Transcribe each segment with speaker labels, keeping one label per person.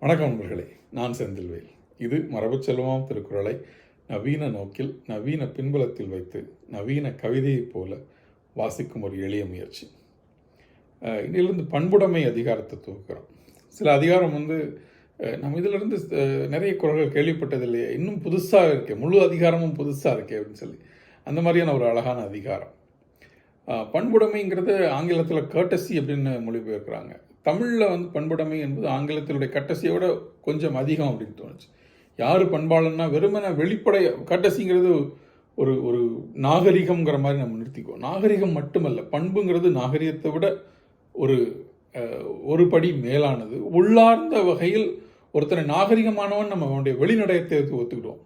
Speaker 1: வணக்கம் நண்பர்களே நான் செந்தில்வேல். இது மரபுச் செல்வம் திருக்குறளை நவீன நோக்கில் நவீன பின்புலத்தில் வைத்து நவீன கவிதையைப் போல வாசிக்கும் ஒரு எளிய முயற்சி. இதிலிருந்து பண்புடைமை அதிகாரத்தை துவக்கிறோம் சில அதிகாரம் வந்து நம்ம இதிலிருந்து நிறைய குரல்கள் கேள்விப்பட்டதில்லையே இன்னும் புதுசாக இருக்கே முழு அதிகாரமும் புதுசாக இருக்கே அப்படின்னு சொல்லி. அந்த மாதிரியான ஒரு அழகான அதிகாரம். பண்புடைமைங்கிறது ஆங்கிலத்தில் கர்டசி அப்படின்னு மொழிபெயர்க்கிறாங்க. தமிழில் வந்து பண்புடைமை என்பது ஆங்கிலத்தினுடைய கட்டசியை விட கொஞ்சம் அதிகம் அப்படின்னு தோணுச்சு. யார் பண்பாளன்னா வெறுமன வெளிப்படை கட்டசிங்கிறது ஒரு ஒரு நாகரிகம்ங்கிற மாதிரி நம்ம நிறுத்திக்குவோம். நாகரிகம் மட்டுமல்ல பண்புங்கிறது நாகரிகத்தை விட ஒரு ஒரு படி மேலானது. உள்ளார்ந்த வகையில் ஒருத்தனை நாகரிகமானவன் நம்ம அவனுடைய வெளிநடையத்தை எடுத்து ஒத்துக்கிடுவோம்.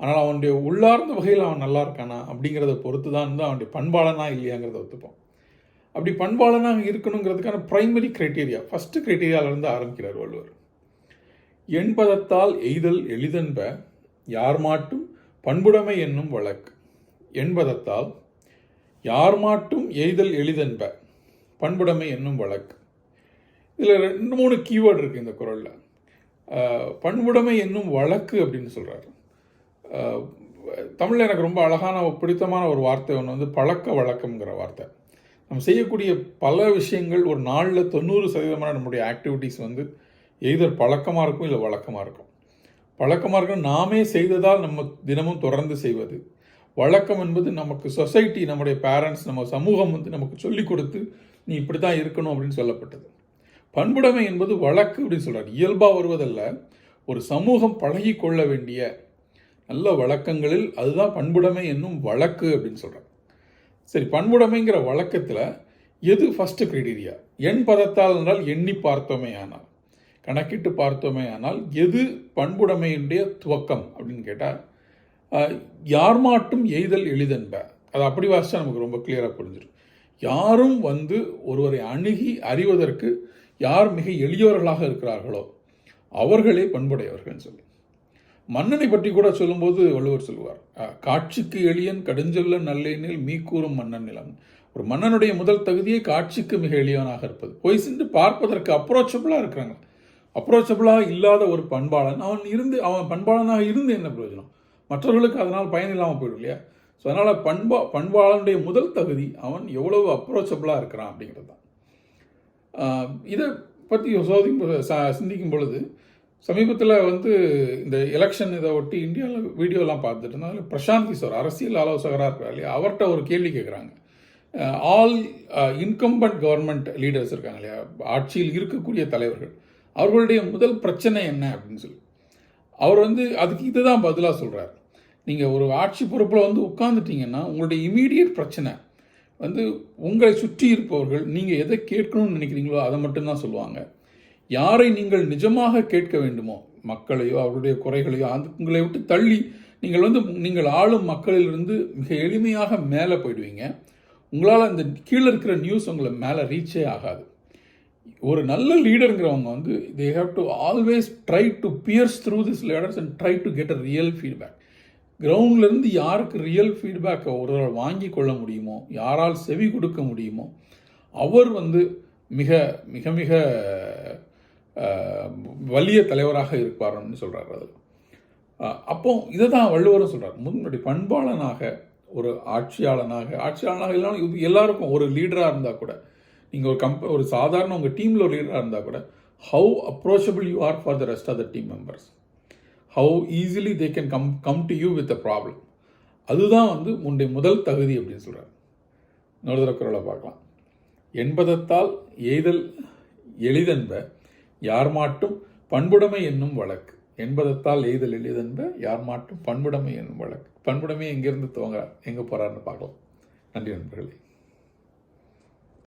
Speaker 1: ஆனால் அவனுடைய உள்ளார்ந்த வகையில் அவன் நல்லா இருக்கானா அப்படிங்கிறத பொறுத்து தான் வந்து அவனுடைய பண்பாளனா இல்லையாங்கிறத ஒத்துப்போம். அப்படி பண்பாளனாக இருக்கணுங்கிறதுக்கான பிரைமரி கிரைட்டீரியா ஃபஸ்ட்டு கிரைட்டீரியாவிலேருந்து ஆரம்பிக்கிறார் வள்ளுவர். என்பதத்தால் எய்தல் எளிதென்ப யார் மாட்டும் பண்புடைமை என்னும் வழக்கு. என்பதத்தால் யார் மாட்டும் எய்தல் எளிதென்ப பண்புடைமை என்னும் வழக்கு. இதில் ரெண்டு மூணு கீவேர்டு இருக்குது இந்த குரலில். பண்புடைமை என்னும் வழக்கு அப்படின்னு சொல்கிறாரு தமிழில் எனக்கு ரொம்ப அழகான பிடித்தமான ஒரு வார்த்தை ஒன்று வந்து பழக்க வழக்கம்ங்கிற வார்த்தை. நம்ம செய்யக்கூடிய பல விஷயங்கள் ஒரு நாளில் தொண்ணூறு சதவீதமான நம்முடைய ஆக்டிவிட்டீஸ் வந்து எய்தர் பழக்கமாக இருக்கும் இல்லை வழக்கமாக இருக்கும். பழக்கமாக இருக்கும் நாமே செய்ததால் நம்ம தினமும் தொடர்ந்து செய்வது. வழக்கம் என்பது நமக்கு சொசைட்டி நம்முடைய பேரண்ட்ஸ் நம்ம சமூகம் வந்து நமக்கு சொல்லிக் கொடுத்து நீ இப்படி தான் இருக்கணும் அப்படின்னு சொல்லப்பட்டது. பண்புடைமை என்பது வழக்கு அப்படின்னு சொல்கிறார் இயல்பாக வருவதல்ல. ஒரு சமூகம் பழகி கொள்ள வேண்டிய நல்ல வழக்கங்களில் அதுதான் பண்புடைமை என்னும் வழக்கு அப்படின்னு சொல்கிறார் சரி பண்புடைமைங்கிற வழக்கத்தில் எது ஃபஸ்ட்டு கிரைடீரியா எண் பதத்தால் என்றால் எண்ணி பார்த்தோமே ஆனால். கணக்கிட்டு பார்த்தோமே ஆனால் எது பண்புடைமையினுடைய துவக்கம் அப்படின்னு கேட்டால் யார் மாட்டும் எய்தல் எளிதென்ப. அது அப்படி வாசிச்சா நமக்கு ரொம்ப கிளியராக புரிஞ்சிடும் யாரும் வந்து ஒருவரை அணுகி அறிவதற்கு யார் மிக எளியவர்களாக இருக்கிறார்களோ அவர்களே பண்புடையவர்கள்னு சொல்லி. மன்னனை பற்றி கூட சொல்லும்போது வள்ளுவர் சொல்லுவார் காட்சிக்கு எளியன் கடுஞ்சொல்ல நல்லேனில் மீக்கூறும் மன்னன் நிலம். ஒரு மன்னனுடைய முதல் தகுதியே காட்சிக்கு மிக எளியவனாக இருப்பது. போய் சென்று பார்ப்பதற்கு அப்ரோச்சபிளாக இருக்கிறாங்க. அப்ரோச்சபிளாக இல்லாத ஒரு பண்பாளன் அவன் இருந்து அவன் பண்பாளனாக இருந்து என்ன பிரயோஜனம்? மற்றவர்களுக்கு அதனால் பயன் இல்லாமல் போயிடும் இல்லையா? ஸோ அதனால் பண்பா பண்பாளனுடைய முதல் தகுதி அவன் எவ்வளவு அப்ரோச்சபிளாக இருக்கிறான் அப்படிங்கிறது தான். இதை பற்றி சோதிக்கும் சிந்திக்கும் பொழுது சமீபத்தில் வந்து இந்த எலெக்ஷன் இதை ஒட்டி இந்தியாவில் வீடியோலாம் பார்த்துட்டு இருந்தோம் அதில் பிரசாந்த் கிஷோர் அரசியல் ஆலோசகராக இருக்கிறார் இல்லையா? அவர்கிட்ட ஒரு கேள்வி கேட்குறாங்க ஆல் இன்கம்பண்ட் கவர்மெண்ட் லீடர்ஸ் இருக்காங்க இல்லையா? ஆட்சியில் இருக்கக்கூடிய தலைவர்கள். அவர்களுடைய முதல் பிரச்சனை என்ன அப்படின்னு சொல்லி. அவர் வந்து அதுக்கு இதுதான் பதிலாக சொல்கிறார் நீங்கள் ஒரு ஆட்சி பொறுப்பில் வந்து உட்காந்துட்டீங்கன்னா உங்களுடைய இமீடியட் பிரச்சனை வந்து உங்களை சுற்றி இருப்பவர்கள் நீங்கள் எதை கேட்கணும்னு நினைக்கிறீங்களோ அதை மட்டும்தான் சொல்லுவாங்க. யாரை நீங்கள் நிஜமாக கேட்க வேண்டுமோ மக்களையோ அவருடைய குறைகளையோ அந்த உங்களை விட்டு தள்ளி நீங்கள் வந்து நீங்கள் ஆளும் மக்களிலிருந்து மிக எளிமையாக மேலே போயிடுவீங்க. உங்களால் அந்த கீழே இருக்கிற நியூஸ் உங்களை மேலே ரீச்சே ஆகாது. ஒரு நல்ல லீடருங்கிறவங்க வந்து they have to always try to pierce through this leaders and try to get a real feedback கிரவுண்ட்லேருந்து யாருக்கு ரியல் ஃபீட்பேக்கை ஒருவர் வாங்கி கொள்ள முடியுமோ யாரால் செவி கொடுக்க முடியுமோ அவர் வந்து மிக மிக மிக வலிய தலைவராக இருப்பார்னு சொல்கிறார் அதில் அப்போ இதை தான் வள்ளுவரும் சொல்கிறார் முன்னாடி பண்பாளனாக ஒரு ஆட்சியாளனாக ஆட்சியாளனாக இல்லாமல் இது எல்லாருக்கும் ஒரு லீடராக இருந்தால் கூட நீங்கள் ஒரு கம்ப ஒரு சாதாரண உங்கள் டீமில் ஒரு லீடராக இருந்தால் கூட how approachable you are for the rest of the team members how easily they can come come to you with a problem அதுதான் வந்து உன்னுடைய முதல் தகுதி அப்படின்னு சொல்கிறார் இன்னொரு தடவை குரலை பார்க்கலாம். என்பதத்தால் எய்தல் எளிதென்ப யார் மாட்டும் பண்புடைமை என்னும் வழக்கு. என்பதத்தால் எய்தல் எளிதென்ப யார் மாட்டும் பண்புடைமை என்னும் வழக்கு. பண்புடைமை எங்கேருந்து துவங்குறார்? எங்கே போகிறாருன்னு பார்க்கலாம். நன்றி நண்பர்களே.